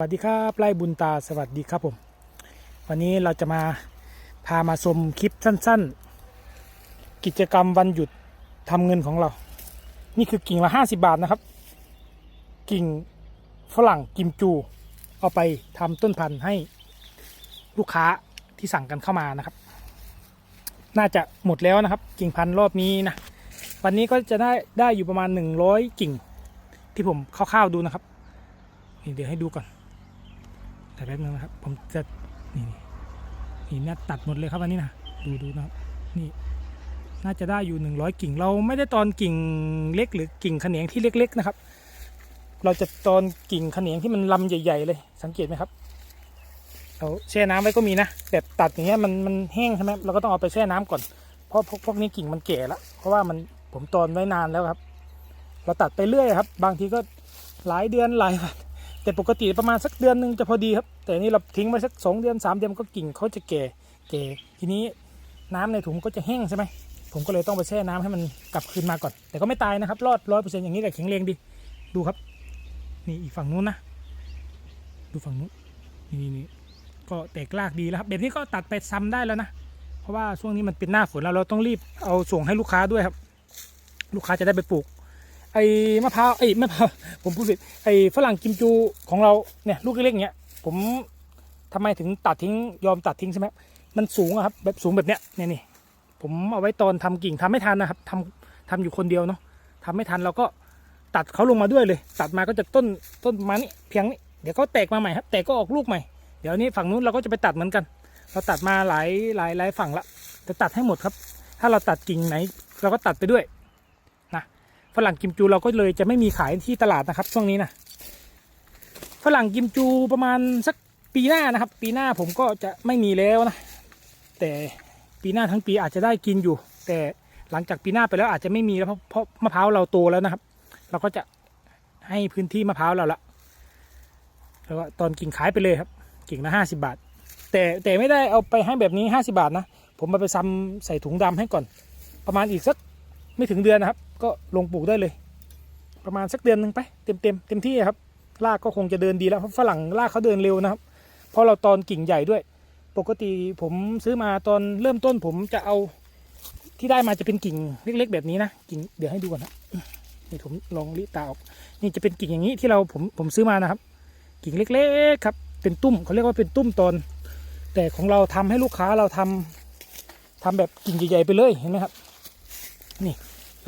สวัสดีครับไล่บุญตาสวัสดีครับผม วันนี้เราจะมาพามาชมคลิปสั้น ๆ กิจกรรมวันหยุดทำเงินของเรา นี่คือกิ่งละ50บาทนะครับ กิ่งฝรั่งกิมจู เอาไปทำต้นพันธุ์ให้ลูกค้าที่สั่งกันเข้ามานะครับ น่าจะหมดแล้วนะครับ กิ่งพันธุ์รอบนี้นะวันนี้ก็จะได้ได้อยู่ประมาณ100กิ่ง ที่ผมคร่าวๆดูนะครับเดี๋ยวให้ดูก่อน แต่แป๊บนึงนะครับ ผมจะนี่นี่นี่นี่ตัดหมดเลยครับอันนี้นะดูดูนะครับนี่น่าจะได้อยู่หนึ่งร้อยกิ่ง เราไม่ได้ตอนกิ่งเล็กหรือกิ่งขะแขนงที่เล็ก ๆนะครับ เราจะตอนกิ่งขะแขนงที่มันลำใหญ่ ๆ เลย สังเกตไหมครับเราแช่น้ำไว้ก็มีนะแบบตัดอย่างเงี้ยมันมันแห้งใช่ไหมเราก็ต้องเอาไปแช่น้ำก่อน เพราะพวกพวกนี้กิ่งมันแก่แล้วเพราะว่ามันผมตอนไว้นานแล้วครับ เราตัดไปเรื่อยครับ บางทีก็หลายเดือนหลายวัน แต่ปกติประมาณสักเดือนหนึ่งจะพอดีครับ แต่นี่เราทิ้งไว้สักสองเดือนสามเดือนก็กิ่งเขาจะแก่แก่ทีนี้น้ำในถุงก็จะแห้งใช่ไหมผมก็เลยต้องไปแช่น้ำให้มันกลับคืนมาก่อน แต่ก็ไม่ตายนะครับรอดร้อยเปอร์เซ็นต์อย่างนี้แต่แข็งแรงดี ดูครับ นี่อีกฝั่งนู้นนะ ดูฝั่งนู้นนี่นี่ก็แตกรากดีแล้วครับแบบนี้ก็ตัดไปซ้ำได้แล้วนะ เพราะว่าช่วงนี้มันเป็นหน้าฝนแล้วเราต้องรีบเอาส่งให้ลูกค้าด้วยครับ ลูกค้าจะได้ไปปลูก ไอ้มะพร้าวไอ้มะพร้าวผมพูดผิดไอ้ฝรั่งกิมจูของเราเนี่ยลูกเล็กๆเนี้ยผมทำไมถึงตัดทิ้งยอมตัดทิ้งใช่ไหมมันสูงครับแบบสูงแบบเนี้ยเนี่ยนี่ผมเอาไว้ตอนทำกิ่งทำไม่ทันนะครับทำทำอยู่คนเดียวเนาะทำไม่ทันเราก็ตัดเขาลงมาด้วยเลย ตัดมาก็จะต้นต้นมานี้เพียงนี้เดี๋ยวเขาแตกมาใหม่ครับแตกก็ออกลูกใหม่ เดี๋ยวนี้ฝั่งนู้นเราก็จะไปตัดเหมือนกัน เราตัดมาหลายหลายหลายฝั่งละจะตัดให้หมดครับ ถ้าเราตัดกิ่งไหน เราก็ตัดไปด้วย ฝรั่งกิมจูเราก็เลยจะไม่มีขายที่ตลาดนะครับ ช่วงนี้นะฝรั่งกิมจูประมาณสักปีหน้านะครับ ปีหน้าผมก็จะไม่มีแล้วนะ แต่ปีหน้าทั้งปีอาจจะได้กินอยู่ แต่หลังจากปีหน้าไปแล้วอาจจะไม่มีแล้วเพราะเพราะมะพร้าวเราโตแล้วนะครับ เราก็จะให้พื้นที่มะพร้าวเราละแล้วก็ตอนกิ่งขายไปเลยครับ กิ่งละห้าสิบาท แต่แต่ไม่ได้เอาไปให้แบบนี้ห้าสิบาทนะ ผมมาไปซ้ำใส่ถุงดำให้ก่อน ประมาณอีกสัก ไม่ถึงเดือนนะครับ ก็ลงปลูกได้เลย ประมาณสักเดือนหนึ่งไปเต็มเต็มเต็มที่ครับรากก็คงจะเดินดีแล้วเพราะฝรั่งรากเขาเดินเร็วนะครับ เพราะเราตอนกิ่งใหญ่ด้วย ปกติผมซื้อมาตอนเริ่มต้นผมจะเอาที่ได้มาจะเป็นกิ่งเล็ก ๆ แบบนี้นะกิ่งเดี๋ยวให้ดูก่อนนะนี่ผมลองลิตาออกนี่จะเป็นกิ่งอย่างนี้ที่เราผมผมซื้อมานะครับ กิ่งเล็กๆครับ เป็นตุ้มเขาเรียกว่าเป็นตุ้มตอน แต่ของเราทำให้ลูกค้าเราทำทำแบบกิ่งใหญ่ๆไปเลยเห็นไหมครับ นี่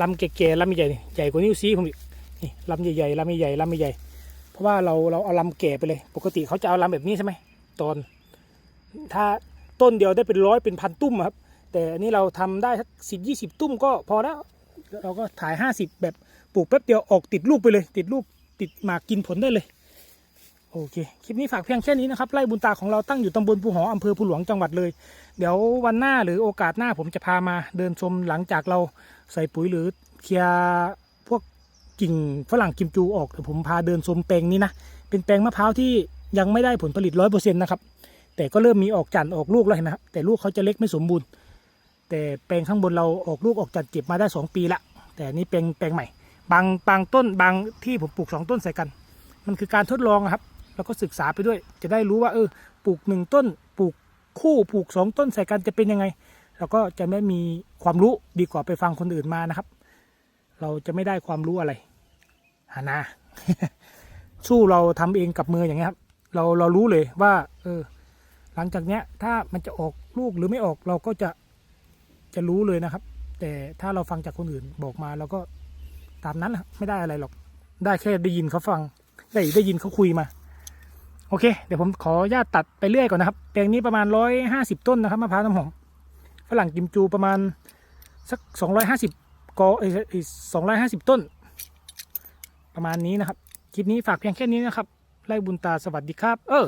ลำแก่ๆลำใหญ่ใหญ่กว่านิ้วชี้ผมอีกนี่ลำใหญ่ๆลำใหญ่ๆลำใหญ่เพราะว่าเราเราเอาลำแก่ไปเลย ปกติเขาจะเอาลำแบบนี้ใช่ไหมตอน ถ้าต้นเดียวได้เป็นร้อยเป็นพันตุ้มครับ แต่อันนี้เราทำได้สักสิบยี่สิบตุ้มก็พอแล้ว เราก็ถ่ายห้าสิบแบบปลูกแป๊บเดียวออกติดลูกไปเลย ติดลูกติดหมากกินผลได้เลย โอเค คลิปนี้ฝากเพียงแค่นี้นะครับ ไร่บุญตาของเราตั้งอยู่ตำบลภูหออำเภอภูหลวงจังหวัดเลย เดี๋ยววันหน้าหรือโอกาสหน้าผมจะพามาเดินชมหลังจากเรา ใส่ปุ๋ยหรือเคลียพวกกิ่งฝรั่งกิมจูออกเดี๋ยวผมพาเดินชมแปลงนี้นะเป็นแปลงมะพร้าวที่ยังไม่ได้ผลผลิตร้อยเปอร์เซ็นต์นะครับแต่ก็เริ่มมีออกจันทร์ออกลูกแล้วเห็นไหมครับแต่ลูกเขาจะเล็กไม่สมบูรณ์ แต่แปลงข้างบนเราออกลูกออกจันทร์เก็บมาได้สองปีละ แต่นี่แปลงแปลงใหม่ บางบางต้นบางที่ผมปลูกสองต้นใส่กัน มันคือการทดลองครับ แล้วก็ศึกษาไปด้วย จะได้รู้ว่าเออปลูกหนึ่งต้นปลูกคู่ปลูกสองต้นใส่กันจะเป็นยังไง เราก็จะไม่มีความรู้ดีกว่าไปฟังคนอื่นมานะครับ เราจะไม่ได้ความรู้อะไรหานาสู้เราทำเองกับมืออย่างเงี้ยครับ เราเรารู้เลยว่า เออ หลังจากเนี้ย ถ้ามันจะออกลูกหรือไม่ออกเราก็จะจะรู้เลยนะครับ แต่ถ้าเราฟังจากคนอื่นบอกมาเราก็ตามนั้นแหละไม่ได้อะไรหรอก ได้แค่ได้ยินเขาฟัง ได้ได้ยินเขาคุยมา โอเค เดี๋ยวผมขอญาตตัดไปเรื่อยก่อนนะครับแปลงนี้ประมาณร้อยห้าสิบต้นนะครับมะพร้าวน้ำหอม ฝรั่งกิมจูประมาณสักสองร้อยห้าสิบกอเอ้ยสองร้อยห้าสิบต้น ประมาณนี้นะครับ คลิปนี้ฝากเพียงแค่นี้นะครับ ไล่บุญตาสวัสดีครับ เออ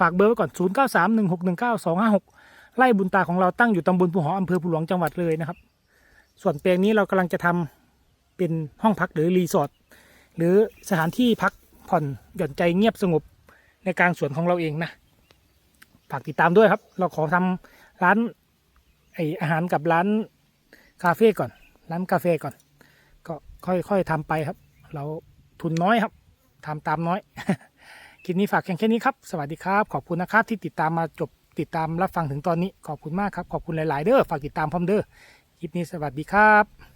ฝากเบอร์ไว้ก่อน 0 9 3 1 6 1 9 2 5 6 ไล่บุญตาของเราตั้งอยู่ตำบลภูหออำเภอภูหลวงจังหวัดเลยนะครับ ส่วนแปลงนี้เรากำลังจะทำเป็นห้องพักหรือรีสอร์ทหรือสถานที่พักผ่อนหย่อนใจเงียบสงบในกลางสวนของเราเองนะ ฝากติดตามด้วยครับ เราขอทำร้าน ไออาหารกับร้านคาเฟ่ก่อน ร้านกาแฟก่อน ก็ค่อยๆทำไปครับ เราทุนน้อยครับทำตามน้อย คลิปนี้ฝากแค่แค่นี้ครับ สวัสดีครับ ขอบคุณนะครับที่ติดตามมาจบติดตามรับฟังถึงตอนนี้ ขอบคุณมากครับ ขอบคุณหลาย ๆ เด้อ ฝากติดตามพร้อมเด้อ คลิปนี้สวัสดีครับ